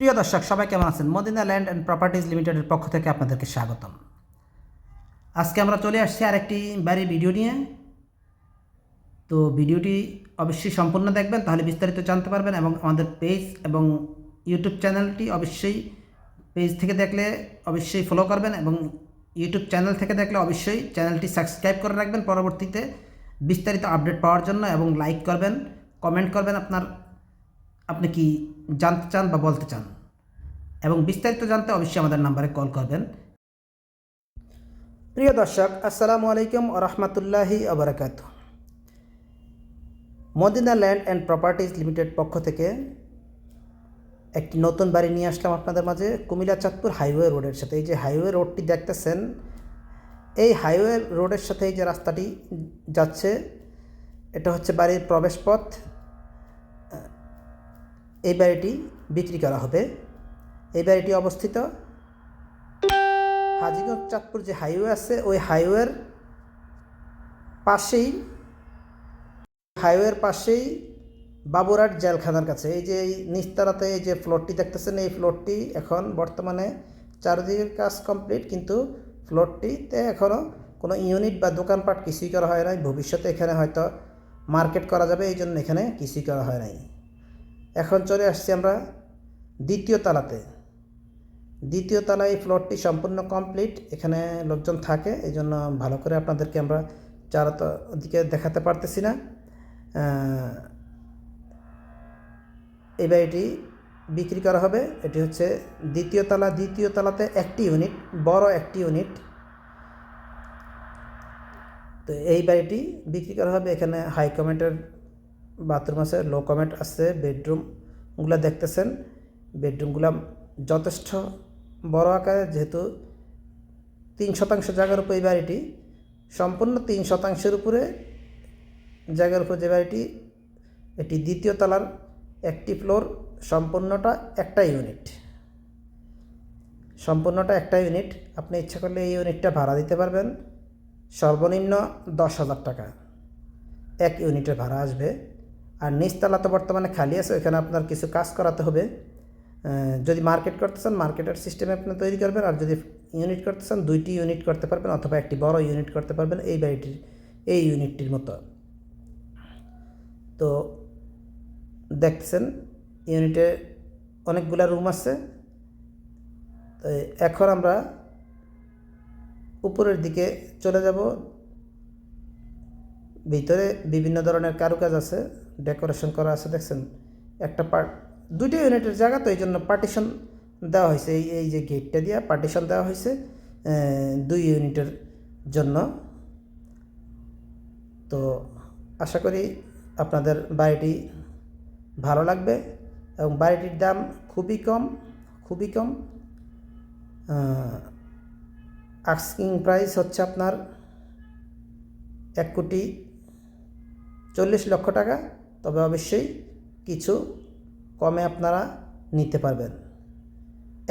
প্রিয় দর্শক, সবাই কেমন আছেন? মদিনা ল্যান্ড অ্যান্ড প্রপার্টিজ লিমিটেডের পক্ষ থেকে আপনাদেরকে স্বাগতম। আজকে আমরা চলে আসছি আরেকটি বাড়ি ভিডিও নিয়ে। তো ভিডিওটি অবশ্যই সম্পূর্ণ দেখবেন, তাহলে বিস্তারিত জানতে পারবেন এবং আমাদের পেজ এবং ইউটিউব চ্যানেলটি অবশ্যই পেজ থেকে দেখলে অবশ্যই ফলো করবেন এবং ইউটিউব চ্যানেল থেকে দেখলে অবশ্যই চ্যানেলটি সাবস্ক্রাইব করে রাখবেন পরবর্তীতে বিস্তারিত আপডেট পাওয়ার জন্য এবং লাইক করবেন কমেন্ট করবেন আপনার, আপনি কি জানতে চান বা বলতে চান। এবং বিস্তারিত জানতে অবশ্যই আমাদের নাম্বারে কল করবেন। প্রিয় দর্শক, আসসালামু আলাইকুম রহমতুল্লাহি আবরাকাত Madina land and properties limited পক্ষ থেকে একটি নতুন বাড়ি নিয়ে আসলাম আপনাদের মাঝে, কুমিল্লা চাঁদপুর হাইওয়ে রোডের সাথে। এই যে হাইওয়ে রোডটি দেখতেছেন, এই হাইওয়ে রোডের সাথে এই যে রাস্তাটি যাচ্ছে, এটা হচ্ছে বাড়ির প্রবেশপথ। এই বাড়িটি বিক্রি করা হবে। এই বাড়িটি অবস্থিত হাজিগঞ্জ চাঁদপুর যে হাইওয়ে আছে, ওই হাইওয়ের পাশেই হাইওয়ের পাশেই বাবুরহাট জেলখানার কাছে। এই যে এই নিস্তারাতে এই যে ফ্লোরটি দেখতেছেন, এই ফ্লোরটি এখন বর্তমানে চারদিকের কাজ কমপ্লিট, কিন্তু ফ্লোরটিতে এখনও কোনো ইউনিট বা দোকানপাট কিছুই করা হয় নাই। ভবিষ্যতে এখানে হয়তো মার্কেট করা যাবে এই জন্য এখানে কিছুই করা হয় নাই। এখন চলে আসছি আমরা দ্বিতীয় তালাতে। দ্বিতীয় তলায় ফ্লোরটি সম্পূর্ণ কমপ্লিট এখানে লোকজন থাকে এই জন্য ভালো করে আপনাদেরকে আমরা চারত দিকে দেখাতে পারতেছি না। এই বাড়িটি বিক্রি করা হবে। এটি হচ্ছে দ্বিতীয় তালা। দ্বিতীয় তালাতে একটি ইউনিট বড় একটি ইউনিট তো এই বাড়িটি বিক্রি করা হবে। এখানে হাই কমেন্টের বাথরুম আছে, লো কমেন্ট আছে বেডরুমগুলো দেখতেছেন। বেডরুমগুলো যথেষ্ট বড় আকারে, যেহেতু তিন শতাংশ জায়গার উপর এই বাড়িটি, সম্পূর্ণ তিন শতাংশের উপরে জায়গার উপর যে বাড়িটি, এটি দ্বিতীয় তলার একটি ফ্লোর, সম্পূর্ণটা একটা ইউনিট। সম্পূর্ণটা একটা ইউনিট, আপনি ইচ্ছা করলে এই ইউনিটটা ভাড়া দিতে পারবেন। সর্বনিম্ন দশ হাজার টাকা। এক ইউনিটের ভাড়া আসবে। আর নিচতলা তো বর্তমানে খালি আছে, ওইখানে আপনার কিছু কাজ করাতে হবে। যদি মার্কেট করতে চান, মার্কেটের সিস্টেমে আপনি তৈরি করবেন, আর যদি ইউনিট করতে চান, দুইটি ইউনিট করতে পারবেন অথবা একটি বড় ইউনিট করতে পারবেন, এই বাড়িটির, এই ইউনিটটির মতো। তো দেখছেন, ইউনিটে অনেকগুলা রুম আছে। তো এখন আমরা উপরের দিকে চলে যাব। ভিতরে বিভিন্ন ধরনের কারুকাজ আছে। ডেকোরেশন করা আছে, দেখছেন? একটা পার্ট দুইটা ইউনিটের জায়গা তো এই জন্য পার্টিশন দেওয়া হয়েছে। এই এই যে গেটটা দিয়ে পার্টিশন দেওয়া হয়েছে দুই ইউনিটের জন্য। তো আশা করি আপনাদের বাড়িটি ভালো লাগবে এবং বাড়িটির দাম খুবই কম খুবই কম। আস্কিং প্রাইস হচ্ছে আপনার এক কোটি চল্লিশ লক্ষ টাকা। তবে অবশ্যই কিছু কমে আপনারা নিতে পারবেন।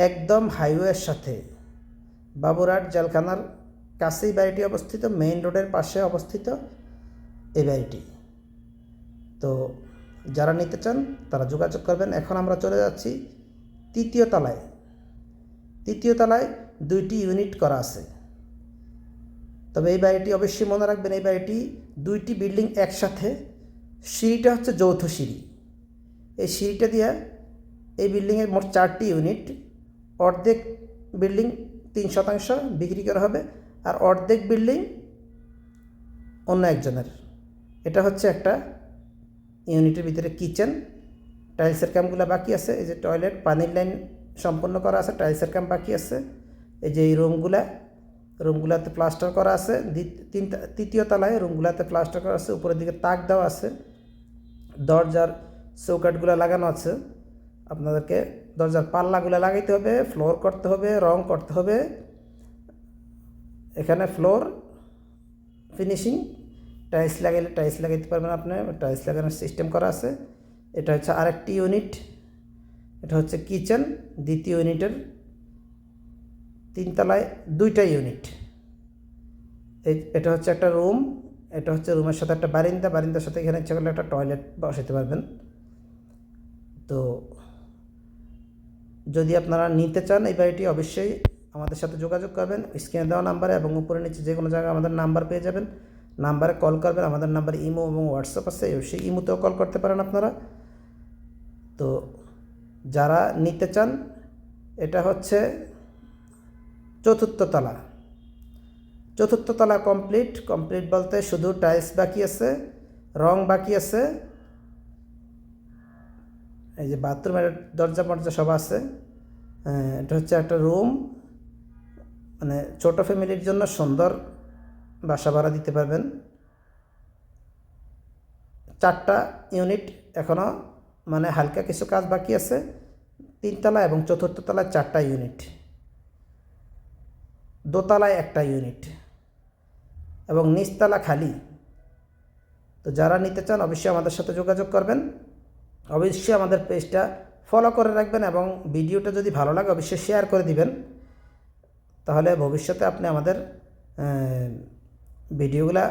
একদম হাইওয়ের সাথে বাবুরহাট জেলখানার কাছেই বাড়িটি অবস্থিত, মেইন রোডের পাশে অবস্থিত এই বাড়িটি। তো যারা নিতে চান তারা যোগাযোগ করবেন। এখন আমরা চলে যাচ্ছি তৃতীয় তলায়। তৃতীয় তলায় দুইটি ইউনিট করা আছে। তবে এই বাড়িটি অবশ্যই মনে রাখবেন, এই বাড়িটি দুইটি বিল্ডিং একসাথে সিঁড়িটা হচ্ছে যৌথ সিঁড়ি। এই সিঁড়িটা দিয়ে এই বিল্ডিংয়ের মোট চারটি ইউনিট। অর্ধেক বিল্ডিং তিন শতাংশ বিক্রি করা হবে আর অর্ধেক বিল্ডিং অন্য একজনের। এটা হচ্ছে একটা ইউনিটের ভিতরে কিচেন। টাইলসের কামগুলো বাকি আছে। এই যে টয়লেট, পানির লাইন সম্পন্ন করা আছে, টাইলসের কাম বাকি আছে। এই যে এই রুমগুলা, রুমগুলাতে প্লাস্টার করা আছে। তিনটা, তৃতীয় তলায় রুমগুলাতে প্লাস্টার করা আছে। উপরের দিকে তাক দেওয়া আছে। দরজার চৌকাটগুলো লাগানো আছে। আপনাদেরকে দরজার পাল্লাগুলো লাগাইতে হবে ফ্লোর করতে হবে, রং করতে হবে। এখানে ফ্লোর ফিনিশিং টাইলস লাগাইলে টাইলস লাগাইতে পারবেন আপনি টাইলস লাগানোর সিস্টেম করা আছে। এটা হচ্ছে আরেকটি ইউনিট এটা হচ্ছে কিচেন দ্বিতীয় ইউনিটের তিনতলায় দুইটা ইউনিট এটা হচ্ছে একটা রুম এটা হচ্ছে রুমের সাথে একটা বারিন্দা, বারিন্দার সাথে এখানে ইচ্ছা করলে একটা টয়লেট বসাতে পারবেন। তো যদি আপনারা নিতে চান এই বাড়িটি, অবশ্যই আমাদের সাথে যোগাযোগ করবেন, স্ক্রিনে দেওয়া নাম্বারে এবং উপরে নিচে যে কোনো জায়গায় আমাদের নাম্বার পেয়ে যাবেন। নাম্বারে কল করবেন, আমাদের নাম্বার ইমো এবং হোয়াটসঅ্যাপ আছে, অবশ্যই ইমোতেও কল করতে পারেন আপনারা। তো যারা নিতে চান, এটা হচ্ছে চতুর্থ তলা। চতুর্থ তলা কমপ্লিট কমপ্লিট বলতে শুধু টাইলস বাকি আছে, রং বাকি আছে। এই যে বাথরুমের দরজা মরজা সব আছে। এটা হচ্ছে একটা রুম মানে ছোট ফ্যামিলির জন্য সুন্দর বাসা ভাড়া দিতে পারবেন। চারটা ইউনিট এখনও মানে হালকা কিছু কাজ বাকি আছে। তিনতলা এবং চতুর্থ তলায় চারটা ইউনিট দোতলায় একটা ইউনিট এবং নিচতলা খালি। তো যারা নিতে চান অবশ্যই আমাদের সাথে যোগাযোগ করবেন। অবশ্যই আমাদের পেজটা ফলো করে রাখবেন এবং ভিডিওটা যদি ভালো লাগে অবশ্যই শেয়ার করে দিবেন। তাহলে ভবিষ্যতে আপনি আমাদের ভিডিওগুলা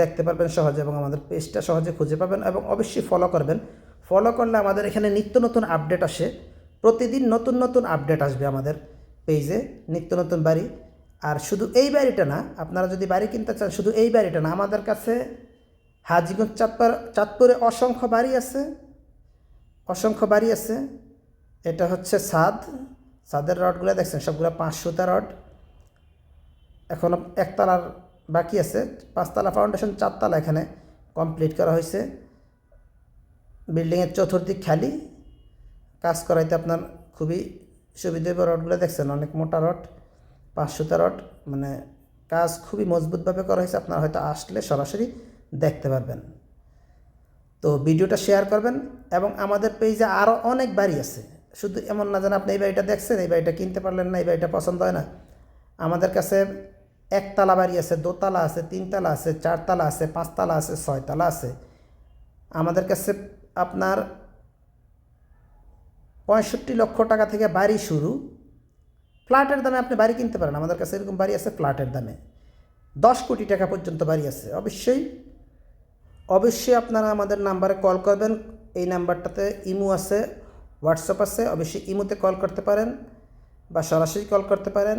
দেখতে পারবেন সহজে এবং আমাদের পেজটা সহজে খুঁজে পাবেন এবং অবশ্যই ফলো করবেন। ফলো করলে আমাদের এখানে নিত্য নতুন আপডেট আসে। প্রতিদিন নতুন নতুন আপডেট আসবে আমাদের পেজে। নিত্য নতুন বাড়ি। আর শুধু এই বাড়িটা না, আপনারা যদি বাড়ি কিনতে চান, শুধু এই বাড়িটা না, আমাদের কাছে হাজিগঞ্জ চাঁদপুর চাঁদপুরে অসংখ্য বাড়ি আছে, অসংখ্য বাড়ি আছে। এটা হচ্ছে ছাদ ছাদের রডগুলো দেখছেন, সবগুলো পাঁচ সুতা রড। এখনও একতলার বাকি আছে, পাঁচতলা ফাউন্ডেশন চারতলা এখানে কমপ্লিট করা হয়েছে। বিল্ডিংয়ের চতুর্দিক খালি, কাজ করাইতে আপনার খুবই সুবিধা রডগুলো দেখছেন, অনেক মোটা রড। পাঁচ সুতা রড মানে কাজ খুবই মজবুতভাবে করা হয়েছে, আপনারা হয়তো আসলে সরাসরি দেখতে পারবেন। তো ভিডিওটা শেয়ার করবেন এবং আমাদের পেজে আরও অনেক বাড়ি আছে। শুধু এমন না যেন আপনি এই বাড়িটা দেখছেন, এই বাড়িটা কিনতে পারলেন না, এই বাড়িটা পছন্দ হয় না। আমাদের কাছে একতলা বাড়ি আছে, দোতলা আছে, তিনতলা আছে, চারতলা আছে, পাঁচতলা আছে, ছয়তলা আছে। আমাদের কাছে আপনার পঁয়ষট্টি লক্ষ টাকা থেকে বাড়ি শুরু। ফ্ল্যাটের দামে আপনি বাড়ি কিনতে পারেন। আমাদের কাছে এরকম বাড়ি আছে ফ্ল্যাটের দামে। দশ কোটি টাকা পর্যন্ত বাড়ি আছে। অবশ্যই অবশ্যই আপনারা আমাদের নাম্বারে কল করবেন। এই নাম্বারটাতে ইমো আছে, হোয়াটসঅ্যাপ আছে। অবশ্যই ইমোতে কল করতে পারেন বা সরাসরি কল করতে পারেন।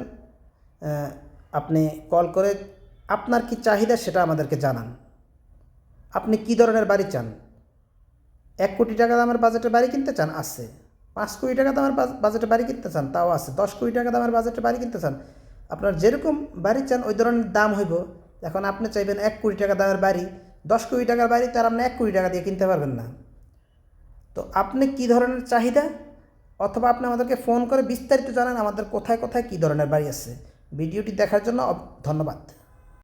আপনি কল করে আপনার কি চাহিদা সেটা আমাদেরকে জানান। আপনি কি ধরনের বাড়ি চান? এক কোটি টাকা দামের বাজেটে বাড়ি কিনতে চান? আছে। পাঁচ কোটি টাকা দামের বাজ- বাজেটে বাড়ি কিনতে চান, তাও আছে। দশ কোটি টাকা দামের বাজেটে বাড়ি কিনতে চান। আপনার যেরকম বাড়ি চান, ওই ধরনের দাম হইব। এখন আপনি চাইবেন এক কোটি টাকা দামের বাড়ি, দশ কোটি টাকার বাড়ি তার আপনি এক কোটি টাকা দিয়ে কিনতে পারবেন না। তো আপনি কি ধরনের চাহিদা? অথবা আপনি আমাদেরকে ফোন করে বিস্তারিত জানান, আমাদের কোথায় কোথায় কী ধরনের বাড়ি আছে। ভিডিওটি দেখার জন্য ধন্যবাদ।